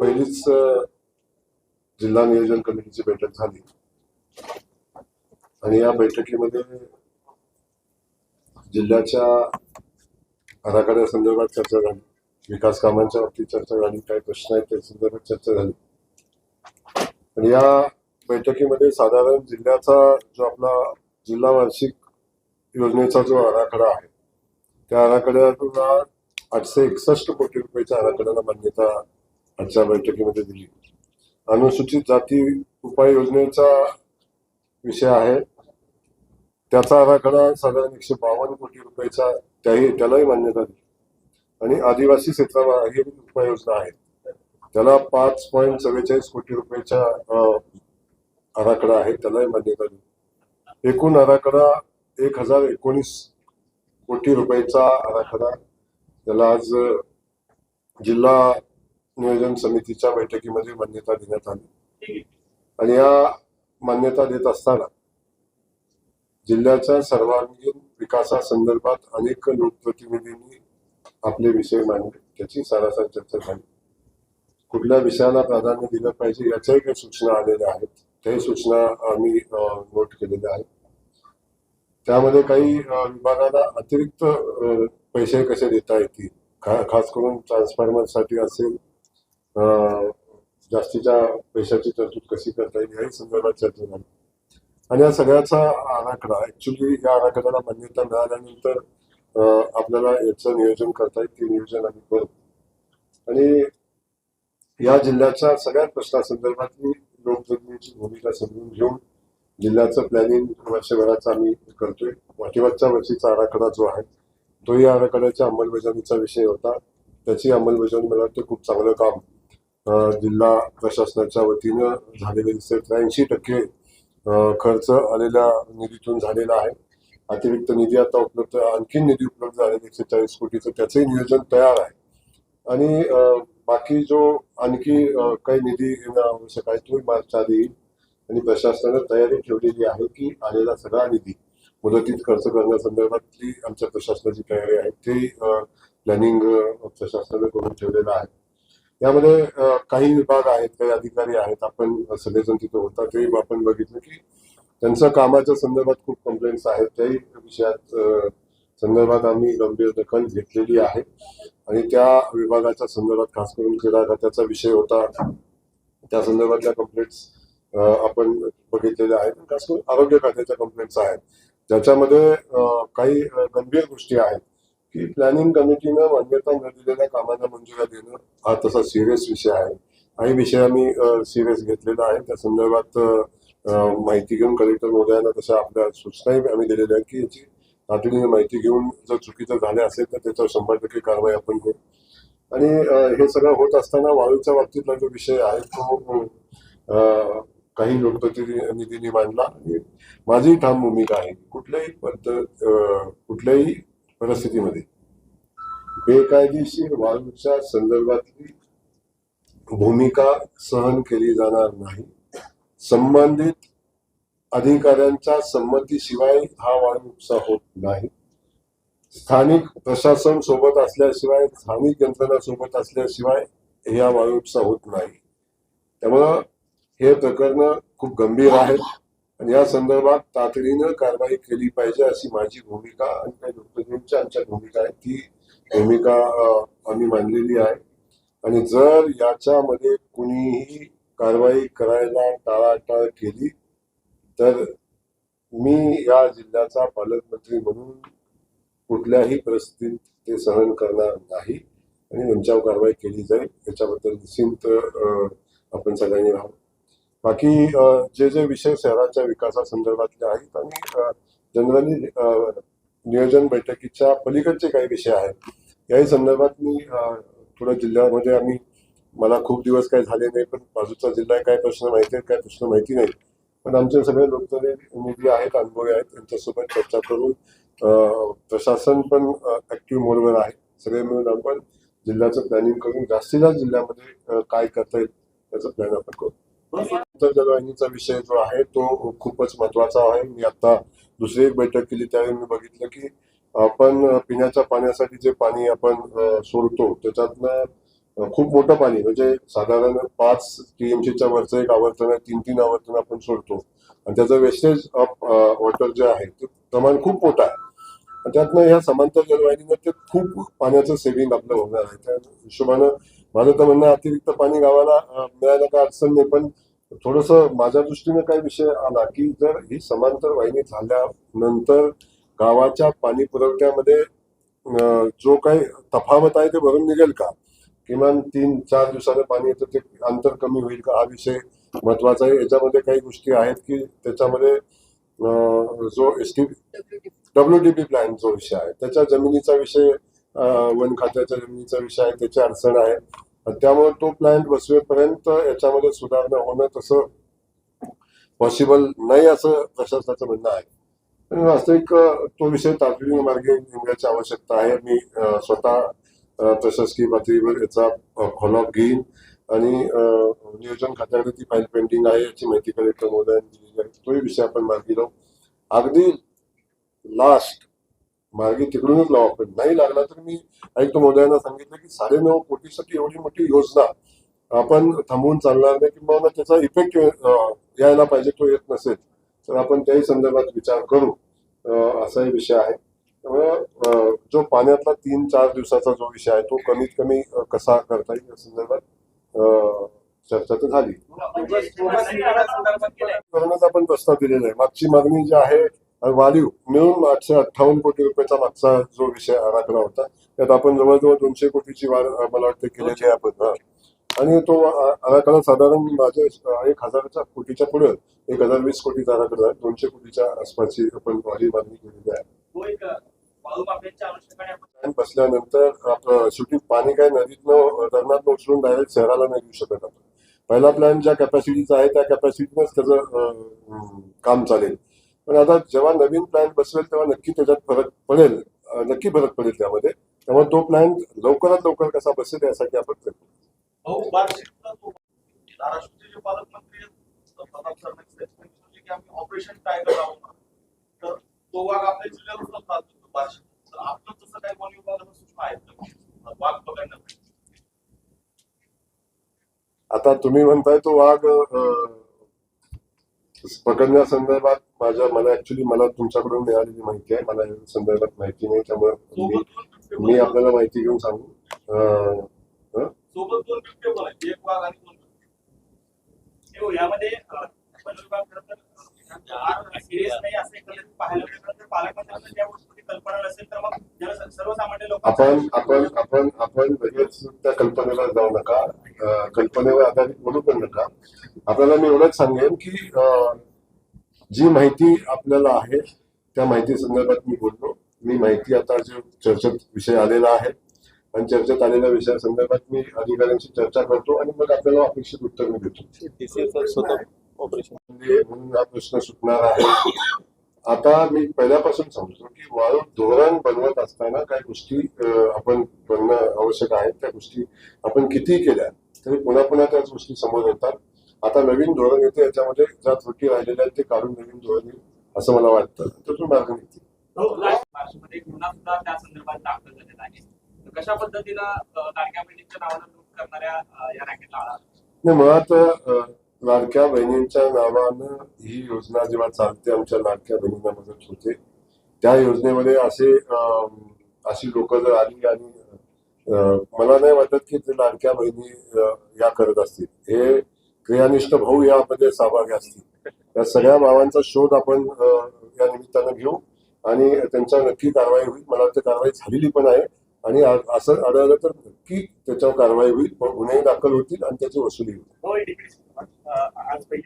पहिलीच जिल्हा नियोजन कमिटीची बैठक झाली. आणि या बैठकीमध्ये जिल्ह्याच्या आराखड्या संदर्भात चर्चा झाली. विकास कामांच्या बाबतीत चर्चा झाली. काही प्रश्न आहेत त्या संदर्भात चर्चा झाली. आणि या बैठकीमध्ये साधारण जिल्ह्याचा जो आपला जिल्हा वार्षिक योजनेचा जो आराखडा आहे त्या आराखड्याला आठशे एकसष्ट कोटी रुपयाच्या आराखड्याला मान्यता आजच्या बैठकीमध्ये दिली. अनुसूचित जाती उपाययोजनेचा विषय आहे. त्याचा आराखडा साधारण एकशे बावन्न कोटी रुपयाचा त्याही त्यालाही मान्यता दिली. आणि आदिवासी क्षेत्राला ही उपाययोजना आहे. त्याला पाच पॉईंट चव्वेचाळीस कोटी रुपयाचा आराखडा आहे. त्यालाही मान्यता दिली. एकूण आराखडा एक हजार एकोणीस कोटी रुपयाचा आराखडा. त्याला आज जिल्हा नियोजन समितीच्या बैठकीमध्ये मान्यता देण्यात आली. आणि या मान्यता देत असताना जिल्ह्याच्या सर्वांगीण विकासासंदर्भात अनेक लोकप्रतिनिधींनी आपले विषय मांडले. त्याची सारासार चर्चा झाली. कुठल्या विषयाला प्राधान्य दिलं पाहिजे याच्याही काही सूचना आलेल्या आहेत. त्याही सूचना आम्ही नोट केलेल्या आहेत. त्यामध्ये काही विभागाला अतिरिक्त पैसे कसे देता येतील? खा- खास करून ट्रान्सफॉर्मरसाठी असेल जास्तीच्या पैशाची तरतूद कशी करता येईल याही संदर्भात चर्चा झाली. आणि या सगळ्याचा आराखडा ऍक्च्युली या आराखड्याला मान्यता मिळाल्यानंतर आपल्याला याचं नियोजन करता येईल ते नियोजन आम्ही करू. आणि या जिल्ह्याच्या सगळ्या प्रश्नासंदर्भातली लोकप्रतिनिधीची भूमिका समजून घेऊन जिल्ह्याचं प्लॅनिंग वर्षभराचं आम्ही करतोय. पाठीमागच्या वर्षीचा आराखडा जो आहे तोही आराखड्याच्या अंमलबजावणीचा विषय होता. त्याची अंमलबजावणी मला वाटतं खूप चांगलं काम जिल्हा प्रशासनाच्या वतीनं झालेले दिसते त्र्याऐंशी टक्के खर्च आलेल्या निधीतून झालेला आहे. अतिरिक्त निधी आता उपलब्ध आणखी निधी उपलब्ध झालेला एकशे चाळीस कोटीचं त्याचंही नियोजन तयार आहे. आणि बाकी जो आणखी काही निधी येणं आवश्यक आहे तोही मार्चच्या आधी येईल. आणि प्रशासनानं तयारी ठेवलेली आहे की आलेला सगळा निधी मुदतीत खर्च करण्यासंदर्भातली आमच्या प्रशासनाची तयारी आहे. ते प्लॅनिंग प्रशासनानं करून ठेवलेलं आहे. यामध्ये काही विभाग आहेत काही अधिकारी आहेत आपण सगळेजण तिथे होता ते आपण बघितलं की त्यांच्या कामाच्या संदर्भात खूप कंप्लेंट्स आहेत. त्याही विषयात संदर्भात आम्ही गंभीर दखल घेतलेली आहे. आणि त्या विभागाच्या संदर्भात खास करून क्रीडा खात्याचा विषय होता त्या संदर्भातल्या कंप्लेंट्स आपण बघितलेल्या आहेत. खास करून आरोग्य खात्याच्या कंप्लेंट्स आहेत. ज्याच्यामध्ये काही गंभीर गोष्टी आहेत. की प्लॅनिंग कमिटीनं मान्यता न दिलेल्या कामांना मंजुऱ्या देणं हा तसा सिरियस विषय आहे. काही विषय आम्ही सिरियस घेतलेला आहे. त्या संदर्भात माहिती घेऊन कलेक्टर महोदयांना तशा आपल्या सूचनाही आम्ही दिलेल्या आहेत की याची तातडीने माहिती घेऊन जर चुकीचं झाले असेल तर त्याच्यावर शंभर टक्के कारवाई आपण करू. आणि हे सगळं होत असताना वाळूच्या बाबतीतला जो विषय आहे तो काही लोकप्रतिनिधींनी मांडला. आणि माझी ठाम भूमिका आहे. कुठल्याही पद्धत कुठल्याही परिस्थितीमध्ये. बेकायदेशीर वाळूच्या संदर्भातली भूमिका सहन केली जाणार नाही. संबंधित अधिकाऱ्यांच्या संमतीशिवाय हा वाळू उपसा होत नाही. स्थानिक प्रशासन सोबत असल्याशिवाय स्थानिक यंत्रणा सोबत असल्याशिवाय या वाळू उपसा होत नाही. त्यामुळं हे प्रकरण खूप गंभीर आहे आणि या संदर्भात तातडीनं कारवाई केली पाहिजे अशी माझी भूमिका आणि काही लोकप्रतिनिधींची आमच्या भूमिका आहे ती भूमिका आम्ही मांडलेली आहे. आणि जर याच्यामध्ये कुणीही कारवाई करायला टाळाटाळ केली तर मी या जिल्ह्याचा पालकमंत्री म्हणून कुठल्याही परिस्थितीत ते सहन करणार नाही आणि त्यांच्यावर कारवाई केली जाईल. याच्याबद्दल निश्चिंत आपण सगळ्यांनी राहू. बाकी जे जे विषय शहराच्या विकासासंदर्भातले आहेत आणि जनरली नियोजन बैठकीच्या पलीकडचे काही विषय आहेत. याही संदर्भात मी थोडं जिल्ह्यामध्ये आम्ही मला खूप दिवस काही झाले नाही पण बाजूचा जिल्हा आहे, काय प्रश्न माहिती आहेत काय प्रश्न माहिती नाही पण आमचे सगळे लोकप्रतिनिधी आहेत अनुभवी आहेत त्यांच्यासोबत चर्चा करून प्रशासन पण ऍक्टिव्ह मोडवर आहे. सगळे मिळून आपण जिल्ह्याचं प्लॅनिंग करून जास्तीत जास्त जिल्ह्यामध्ये काय करता येईल त्याचं प्लॅन आपण करू. जलवाहिनीचा विषय जो आहे तो खूपच महत्त्वाचा आहे. मी आता दुसरी एक बैठक केली त्यावेळी मी बघितलं की आपण पिण्याच्या पाण्यासाठी जे पाणी आपण सोडतो त्याच्यातनं खूप मोठं पाणी म्हणजे साधारण पाच टीएमसीच्या वरचं एक आवर्तन तीन तीन आवर्तन आपण सोडतो. आणि त्याचं वेस्टेज ऑफ वॉटर जे आहे ते प्रमाण खूप मोठं आहे. आणि त्यातनं ह्या समांतर जलवाहिनीनं ते खूप पाण्याचं सेव्हिंग आपलं होणार आहे. त्या हिशोबानं माझं तर म्हणणं अतिरिक्त पाणी गावाला मिळायला काय अडचण नाही पण थोडस माझ्या दृष्टीने काही विषय आला की जर ही समांतर वाहिनी झाल्यानंतर गावाच्या पाणी पुरवठ्यामध्ये जो काही तफावत आहे ते भरून निघेल का? किमान तीन चार दिवसाने पाणी येतं ते अंतर कमी होईल का? हा विषय महत्त्वाचा आहे. याच्यामध्ये काही गोष्टी आहेत की त्याच्यामध्ये जो S T W D P plan जो विषय आहे त्याच्या जमिनीचा विषय वन खात्याच्या जमिनीचा विषय आहे त्याची अडचण आहे. त्यामुळे तो प्लॅन बसवेपर्यंत याच्यामध्ये सुधारणा होणं तसं पॉसिबल नाही असं प्रशासनाचं म्हणणं आहे. पण वास्तविक तो विषय तातडीने मार्गे निघण्याची आवश्यकता आहे. मी स्वतः प्रशासकीय पातळीवर याचा फॉलोअप घेईन. आणि नियोजन खात्याकडे ती फाईल पेंडिंग आहे याची माहिती कलेक्टर महोदयांनी दिलेली आहे. तोही विषय आपण मार्गी लावू. अगदी लास्ट मार्गी तिकडूनच लावू आपण नाही लागला तर मी आयुक्त महोदयांना सांगितलं की साडेनऊ कोटीसाठी एवढी मोठी योजना आपण थांबवून चालणार नाही किंवा मग त्याचा इफेक्ट यायला पाहिजे तो येत नसेल. तर आपण त्याही संदर्भात विचार करू. असाही विषय आहे. त्यामुळे जो पाण्यातला तीन चार दिवसाचा जो विषय आहे तो कमीत कमी कसा करता येईल या संदर्भात चर्चा तर झाली. आपण प्रस्ताव दिलेला आहे. मागची मागणी जी आहे वाढीव मिळून आठशे अठ्ठावन्न कोटी रुपयाचा मागचा जो विषय आराखडा होता त्यात आपण जवळजवळ दोनशे कोटीची वाढ मला वाटतं केलेली आहे आपण. आणि तो आराखडा साधारण माझ्या एक हजाराच्या कोटीच्या पुढे एक हजार वीस कोटीचा आराखडा आहे दोनशे कोटीच्या आसपासची आपण वाढीव मागणी केलेली आहे. बसल्यानंतर आपलं शेवटी पाणी काय नदीतनं धरणात उचलून डायरेक्ट शहराला नाही देऊ शकत आपण. पहिला प्लॅन ज्या कॅपॅसिटीचा आहे त्या कॅपॅसिटीनंच त्याचं काम चालेल. पण आता जेव्हा नवीन प्लॅन बसवेल तेव्हा नक्की त्याच्यात फरक पडेल. नक्की फरक पडेल त्यामध्ये. त्यामुळे तो प्लॅन लवकरात लवकर कसा बसेल यासाठी आपण प्रयत्न बार्शीतला तो धाराशिवचे जे पालकमंत्री आहेत, प्रताप सरनाईक त्यांनी सांगितलं की आम्ही ऑपरेशन टायगर लावणार तर तो वाघ आपल्या जिल्ह्यावर जातो बार्शी तर आपलं तसं काही वन विभागाला सूचना आहेत का? वाघ बघण्यासाठी आता तुम्ही म्हणताय तो वाघ पकडण्यासंदर्भात माझ्या मला ऍक्च्युली मला तुमच्याकडून मिळालेली माहिती आहे. मला या संदर्भात माहिती नाही त्यामुळे मी आपल्याला माहिती घेऊन सांगू. हो, यामध्ये आपण आपण आपण आपण लगेच त्या कल्पनेला जाऊ नका. कल्पनेवर आधारित बोलू पण नका. आपल्याला मी एवढंच सांगेन की जी माहिती आपल्याला आहे त्या माहिती संदर्भात मी बोललो. मी माहिती आता जे चर्चेत विषय आलेला आहे आणि चर्चेत आलेल्या विषया संदर्भात मी अधिकाऱ्यांशी चर्चा करतो आणि मग आपल्याला अपेक्षित उत्तर मी देतो. म्हणजे म्हणून हा प्रश्न सुटणार आहे. आता मी पहिल्यापासून सांगतो की वाळू धोरण बनवत असताना काही गोष्टी आपण बनणं आवश्यक आहे. त्या गोष्टी आपण किती केल्या तरी पुन्हा पुन्हा त्याच गोष्टी समोर येतात. आता नवीन धोरण येते याच्यामध्ये ज्या त्रुटी राहिलेल्या आहेत ते काढून नवीन धोरण येईल असं मला वाटतं. मार्ग निघतील तर कशा पद्धतीनं या रॅकेटला आळा नाही मुळात लाडक्या बहिणींच्या नावानं ही योजना जेव्हा चालते आमच्या लाडक्या बहिणींना मदत होते त्या योजनेमध्ये असे अशी लोक जर आली आणि मला नाही वाटत की ते लाडक्या बहिणी या करत असतील. हे क्रियानिष्ठ भाऊ यामध्ये सहभागी असतील. या सगळ्या भावांचा शोध आपण या निमित्तानं घेऊ आणि त्यांच्या नक्की कारवाई होईल. मला वाटतं कारवाई झालेली पण आहे आणि असं आढळलं तर नक्की त्याच्यावर कारवाई होईल. गुन्हे दाखल होतील आणि त्याची वसुली होईल.